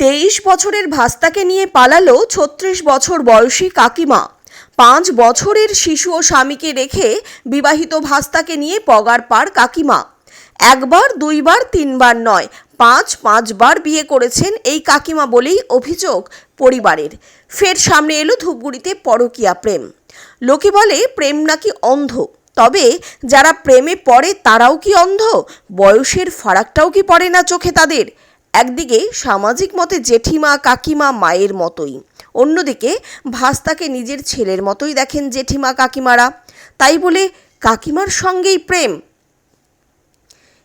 তেইশ বছরের ভাস্তাকে নিয়ে পালালো ছত্রিশ বছর বয়সী কাকিমা। পাঁচ বছরের শিশু ও স্বামীকে রেখে বিবাহিত ভাস্তাকে নিয়ে পগার পার কাকিমা। একবার, দুইবার, তিনবার নয়, পাঁচ, পাঁচবার বিয়ে করেছেন এই কাকিমা বলেই অভিযোগ পরিবারের। ফের সামনে এলো ধূপগুড়িতে পরকিয়া প্রেম। লোকে বলে, প্রেম নাকি অন্ধ? তবে যারা প্রেমে পড়ে তারাও কি অন্ধ? বয়সের ফারাকটাও কি পড়ে না চোখে তাদের? একদিকে সামাজিক মতে জেঠিমা কাকিমা মায়ের মতোই, অন্যদিকে ভাস্তাকে নিজের ছেলের মতোই দেখেন জেঠিমা কাকিমারা। তাই বলে কাকিমার সঙ্গেই প্রেম।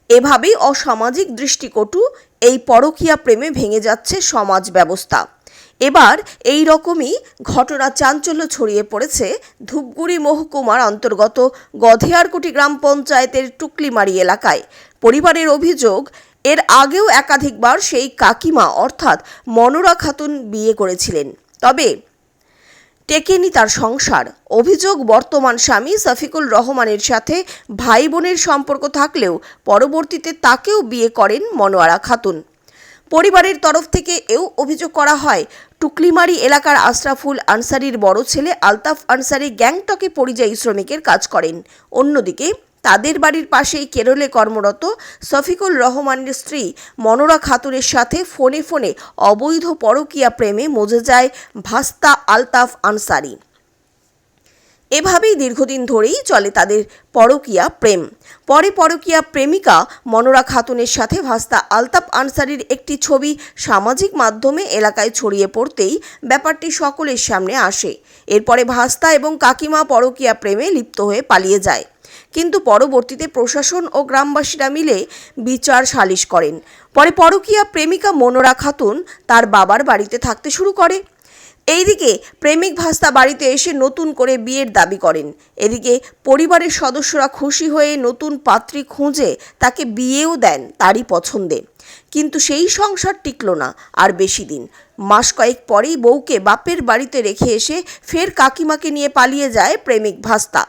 এভাবেই অসামাজিক দৃষ্টিকটু এই পরকীয়া প্রেমে ভেঙে যাচ্ছে সমাজ ব্যবস্থা। এবার এই রকমই ঘটনা চাঞ্চল্য ছড়িয়ে পড়েছে ধূপগুড়ি মহকুমার অন্তর্গত গধেয়ারকুটি গ্রাম পঞ্চায়েতের টুকলিমারি এলাকায়। পরিবারের অভিযোগ এর আগেও একাধিকবার সেই কাকিমা অর্থাৎ মনোরা খাতুন বিয়ে করেছিলেন। তবে টেকেনি তার সংসার। অভিযোগ, বর্তমান স্বামী সফিকুল রহমানের সাথে ভাই বোনের সম্পর্ক থাকলেও পরবর্তীতে তাকেও বিয়ে করেন মনোয়ারা খাতুন। পরিবারের তরফ থেকে এও অভিযোগ করা হয়, টুকলিমারি এলাকার আশরাফুল আনসারির বড় ছেলে আলতাফ আনসারি গ্যাংটকে পরিযায়ী শ্রমিকের কাজ করেন। অন্যদিকে তাদের বাড়ির পাশেই কেরলে কর্মরত সফিকুল রহমানের স্ত্রী মনোরা খাতুনের সাথে ফোনে ফোনে অবৈধ পরকীয়া প্রেমে মজে যায় ভাস্তা আলতাফ আনসারি। এভাবেই দীর্ঘদিন ধরেই চলে তাদের পরকীয়া প্রেম। পরে পরকীয়া প্রেমিকা মনোরা খাতুনের সাথে ভাস্তা আলতাফ আনসারির একটি ছবি সামাজিক মাধ্যমে এলাকায় ছড়িয়ে পড়তেই ব্যাপারটি সকলের সামনে আসে। এরপরে ভাস্তা এবং কাকিমা পরকীয়া প্রেমে লিপ্ত হয়ে পালিয়ে যায়। কিন্তু পরবর্তীতে প্রশাসন ও গ্রামবাসীরা মিলে বিচার সালিশ করেন। পরে পরকীয়া প্রেমিকা মনোরা খাতুন তার বাবার বাড়িতে থাকতে শুরু করে। এইদিকে প্রেমিক ভাস্তা বাড়িতে এসে নতুন করে বিয়ের দাবি করেন। এদিকে পরিবারের সদস্যরা খুশি হয়ে নতুন পাত্রী খুঁজে তাকে বিয়েও দেন তারই পছন্দে। কিন্তু সেই সংসার টিকল না, আর বেশি দিন। মাস কয়েক পরেই বউকে বাপের বাড়িতে রেখে এসে ফের কাকিমাকে নিয়ে পালিয়ে যায় প্রেমিক ভাস্তা।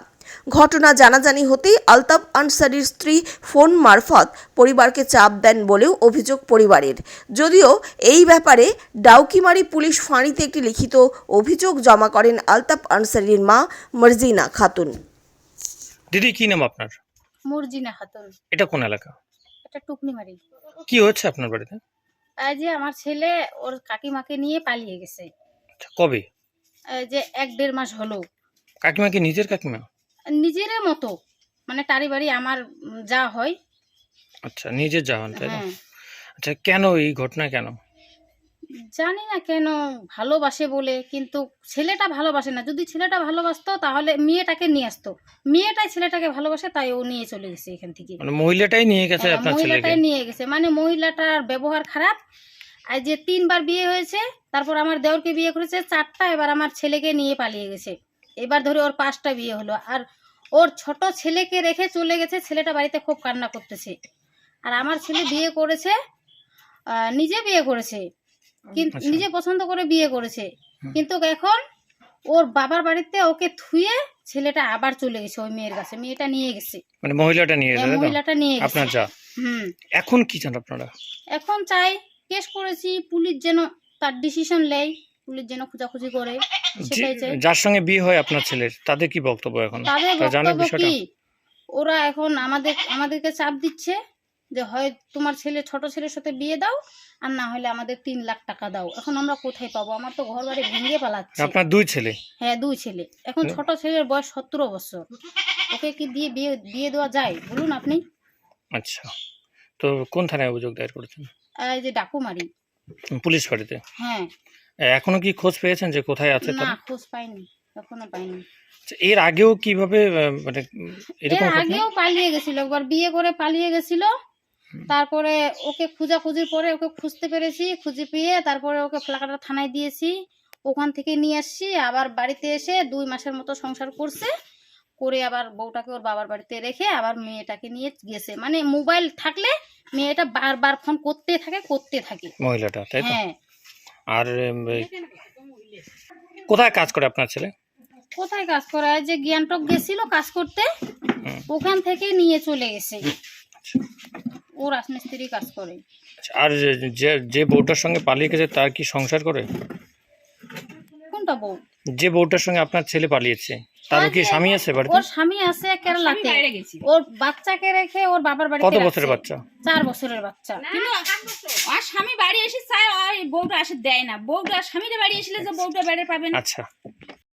ঘটনা জানাজানি হতেই আলতাফ আনসারির স্ত্রী ফোন মারফত পরিবারকে চাপ দেন বলেও অভিযোগ পরিবারের। যদিও এই ব্যাপারে ডাউকিমারি পুলিশ ফাঁড়িতে একটি লিখিত অভিযোগ জমা করেন আলতাফ আনসারির মা মর্জিনা খাতুন। দিদি কি নাম আপনার? মর্জিনা খাতুন। এটা কোন এলাকা? এটা টুকনি মারি কি হচ্ছে আপনার বাড়িতে? এই যে আমার ছেলে ওর কাকিমাকে নিয়ে পালিয়ে গেছে। আচ্ছা, কবে? এই যে এক দেড় মাস হলো। কাকিমা কি নিজের কাকিমা? নিজের মতো। মানে তারি বাড়ি আমার যা হয়। আচ্ছা নিজের যাওয়ান তাই না? হ্যাঁ। আচ্ছা কেন এই ঘটনা কেন? জানি না কেন ভালোবাসে বলে কিন্তু ছেলেটা ভালোবাসে না। যদি ছেলেটা ভালোবাসতো তাহলে মেয়েটাকে নিয়ে আসতো। মেয়েটাই ছেলেটাকে ভালোবাসে তাই ও নিয়ে চলে গেছে এখান থেকে। মানে মহিলাটাই নিয়ে গেছে হ্যাঁ, আপনার ছেলেকে? মহিলাটাই নিয়ে গেছে। মানে মহিলাটার ব্যবহার খারাপ। আর যে তিনবার বিয়ে হয়েছে তারপর আমার দেওরকে বিয়ে করেছে চারটা এবার আমার ছেলেকে নিয়ে পালিয়ে গেছে। এবার ধরে ওর পাঁচটা বিয়ে হলো। আর ওর ছোট ছেলেকে রেখে চলে গেছে ছেলেটা বাড়িতে খুব কান্না করতেছে। আর আমার ছেলে বিয়ে করেছে নিজে বিয়ে করেছে কিন্তু আচ্ছা। নিজে পছন্দ করে বিয়ে করেছে। কিন্তু এখন ওর বাবার বাড়িতে ওকে থুয়ে ছেলেটা আবার চলে গেছে ওই মেয়ের কাছে মেয়েটা নিয়ে গেছে। মানে মহিলাটা নিয়ে গেছে হ্যাঁ, মহিলাটা নিয়ে গেছে। আপনার যা। হুম। এখন কি চান আপনারা? এখন চাই কেস করেছি পুলিশ যেন তার ডিসিশন নেয় পুলিশ যেন খোঁজাখুঁজি করে। সেটাই চাই যার সঙ্গে বিয়ে হয় আপনার ছেলের তাদের কি বক্তব্য এখন? তাদের বক্তব্য বিষয়টা। কি? ওরা এখন আমাদের আমাদেরকে চাপ দিচ্ছে যে হয় তোমার ছেলে ছোট ছেলের সাথে বিয়ে দাও আর না হলে আমাদের তিন লাখ টাকা দাও। এখন আমরা কোথায় পাবো? আমার তো ঘর বাড়ি ভেঙে পালাচ্ছে। আপনার দুই ছেলে? হ্যাঁ দুই ছেলে। এখন ছোট ছেলের বয়স সতেরো বছর। ওকে কি দিয়ে বিয়ে বিয়ে দেওয়া যায়? বলুন আপনি। আচ্ছা। তো কোন থানায় অভিযোগ দায়ের করেছেন? এই যে ডাকুমারি। পুলিশ বাড়িতে? হ্যাঁ। এখনও কি খোঁজ পেয়েছেন যে কোথায় আছে না খোঁজ পাইনি এখনও পাইনি। আচ্ছা, এর আগেও কীভাবে মানে এরকম আগেও পালিয়ে গেছিল একবার বিয়ে করে পালিয়ে গেছিল। তারপরে ওকে খোঁজাখুঁজির পরে ওকে খুঁজতে পেরেছি খুঁজে পেয়ে তারপরে ওকে ফ্লাকাটা থানায় দিয়েছি। ওখান থেকে নিয়ে আসছি আবার বাড়িতে এসে দুই মাসের মতো সংসার করছে। করে আবার বউটাকে ওর বাবার বাড়িতে রেখে আবার মেয়েটাকে নিয়ে গেছে। মানে মোবাইল থাকলে মেয়েটা বারবার ফোন করতে থাকে করতে থাকে। মহিলাটা তাই তো? হ্যাঁ আর কোথায় কাজ করে আপনার ছেলে? কোথায় কাজ করে? যে গ্যাংটক গেছিল কাজ করতে ওখান থেকে নিয়ে চলে গেছে। ও রাজমিস্ত্রি কাজ করে। আচ্ছা, আর যে যে বউটার সঙ্গে পালিয়ে গেছে তার কি সংসার করে? কোনটা বউ? যে বউটার সঙ্গে আপনার ছেলে পালিয়েছে তারও কি স্বামী আছে বাড়িতে? ওর স্বামী আছে কেরালাতে ওর বাচ্চাকে রেখে ওর বাবার বাড়িতে কত বছরের বাচ্চা? চার বছরের বাচ্চা। কিন্তু আর স্বামী বাড়ি এসে চায় ওই বউটা আসে দেয় না। বউটা স্বামীর বাড়ি এসলে যে বউটা বেড়ে পাবেন না। আচ্ছা।